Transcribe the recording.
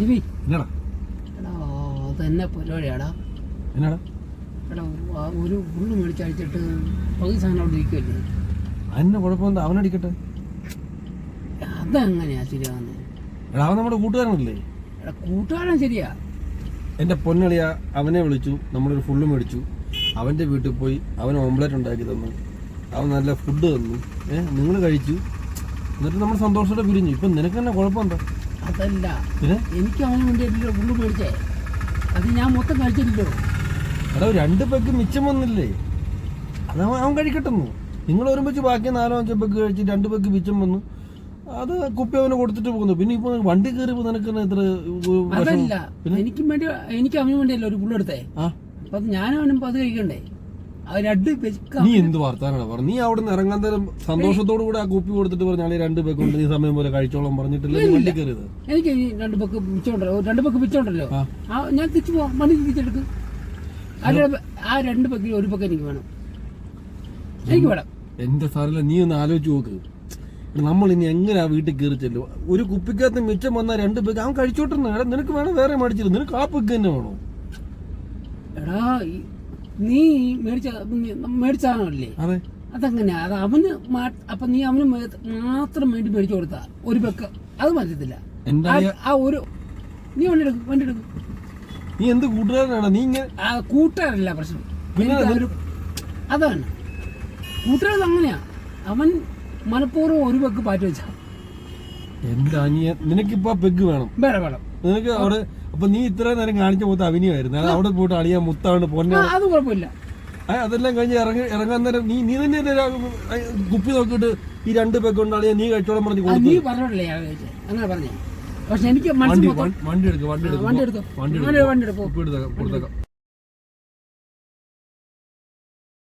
GB എന്നാടാ എടാ അതെന്നെ പരിപാടിയാടാ. എന്നാടാ? എടാ ആ ഒരു ഉള്ളു മേടിച്ചഴിച്ചിട്ട് പകുതി സാധനം അവിടെ ഇരിക്കുമല്ലേ അതിന്റെ കുഴപ്പമെന്താ? അവനടിക്കട്ടെ അതെങ്ങനെയാ ശരിയാവുന്നത് എടാ അവൻ നമ്മുടെ കൂട്ടുകാരനല്ലേ? എടാ കൂട്ടുകാരൻ ശരിയാ. എന്റെ പൊന്നളിയ അവനെ വിളിച്ചു നമ്മളൊരു ഫുള്ള് മേടിച്ചു. അവന്റെ വീട്ടിൽ പോയി അവൻ ഓംലെറ്റ് ഉണ്ടാക്കി തന്നു. അവൻ നല്ല ഫുഡ് തന്നു. ഏഹ് നിങ്ങൾ കഴിച്ചു. എന്നിട്ട് നമ്മൾ സന്തോഷത്തോടെ പിരിഞ്ഞു. ഇപ്പൊ നിനക്ക് തന്നെ കുഴപ്പമെന്താ? അതല്ല. എനിക്ക് അവന് വേണ്ടിയിട്ടില്ല ഫുള്ള് മേടിച്ചേ. അത് ഞാൻ മൊത്തം കഴിച്ചില്ലല്ലോ എടാ ഒരു രണ്ട് പെഗ് മിച്ചം വന്നില്ലേ? അത് അവൻ അവൻ കഴിക്കട്ടെന്നു. നിങ്ങൾ ഒരുമിച്ച് ബാക്കി നാലോ അഞ്ചോ പെഗ് കഴിച്ച് രണ്ട് പെഗ് മിച്ചം വന്നു. അത് കുപ്പി അവന് കൊടുത്തിട്ട് പോകുന്നു. പിന്നെ ഇപ്പൊ വണ്ടി കയറിയപ്പോ നിനക്ക് തന്നെ ഇത്ര അതല്ല. പിന്നെ? എനിക്ക് വേണ്ടി എനിക്ക് അവന് വേണ്ടിയല്ലോ ഒരു ഫുള്ള് എടുത്തേ? ആ. അപ്പൊ അത് ഞാനും അവനും അത് കഴിക്കണ്ടേ? അത് നീ എന്ത് വർത്താനാണ്? പറഞ്ഞത് നീ അവിടെ നിന്ന് ഇറങ്ങാൻ തരം സന്തോഷത്തോടു കൂടെ ആ കുപ്പി കൊടുത്തിട്ട് പറഞ്ഞാൽ രണ്ട് പേക്ക് കൊണ്ട് നീ സമയം പോലെ കഴിച്ചോളം പറഞ്ഞിട്ടില്ല. വണ്ടി കയറിയത്? എനിക്ക് രണ്ട് പേക്ക് മിച്ചോണ്ടല്ലോ രണ്ട് പേക്ക് മിച്ചോണ്ടല്ലോ ഞാൻ തിരിച്ചു പോവാം വണ്ടി തിരിച്ചെടുക്കും. ആ രണ്ട് പക്കിൽ ഒരു പേക്ക് എനിക്ക് വേണം. എനിക്ക് വേണം. എന്റെ സാറില്ല നീ ഒന്ന് ആലോചിച്ച് നോക്ക്. നമ്മൾ ഇനി എങ്ങനെയാ വീട്ടിൽ കയറി ചെല്ലും ഒരു കുപ്പിക്കകത്ത് മിച്ചം വന്ന രണ്ട് പേക്ക് അവൻ കഴിച്ചോട്ടെന്ന്. നിനക്ക് വേണം വേറെ മേടിച്ചിരുന്നു. നിനക്ക് ആ പെഗ് തന്നെ വേണോ? എടാ നീ മേടിച്ച മേടിച്ചാണല്ലേ അതെ. അതങ്ങനെ അത് അവന് അപ്പൊ നീ അവന് മാത്രം വേണ്ടി മേടിച്ചു കൊടുത്ത? ഒരു പെക്ക് അത് പറ്റത്തില്ല എന്താ ആ- ഒരു നീ വണ്ടി എടുക്കും വണ്ടി എടുക്കും. നീ എന്ത് കൂട്ടുകാരനാണ്? നീ ഇങ്ങനെ ആ കൂട്ടുകാരല്ല പ്രശ്നം. അതാണ്. കൂട്ടുകാരത് അങ്ങനെയാ. അവൻ മനഃപൂർവം ഒരു പെക്ക് പാറ്റി വെച്ചാ. എന്റെ അനിയൻ നിനക്കിപ്പോ പെഗ് വേണം. വേണം വേണം. നിനക്ക് അവിടെ അപ്പൊ നീ ഇത്രയും നേരം കാണിച്ച മൊത്തം അഭിനയമായിരുന്നു. അത് അവിടെ പോയിട്ട് അളിയാ മുത്താണ് പൊന്ന. ആ, അത് കുഴപ്പമില്ല. അതെല്ലാം കഴിഞ്ഞ് ഇറങ്ങി ഇറങ്ങാൻ നേരം നീ നീ തന്നെ അല്ലേ കുപ്പി നോക്കിയിട്ട് ഈ രണ്ട് പെഗ് കൊണ്ട് അളിയാ നീ കഴിച്ചോളം പറഞ്ഞു നീ പറഞ്ഞോട്ടല്ലേ അങ്ങനെ പറഞ്ഞേ. പക്ഷെ എനിക്ക് വണ്ടി എടുക്കും വണ്ടി എടുക്കും വണ്ടി എടുക്കും വണ്ടി എടുത്തേക്കാം കൊടുത്തേക്കാം.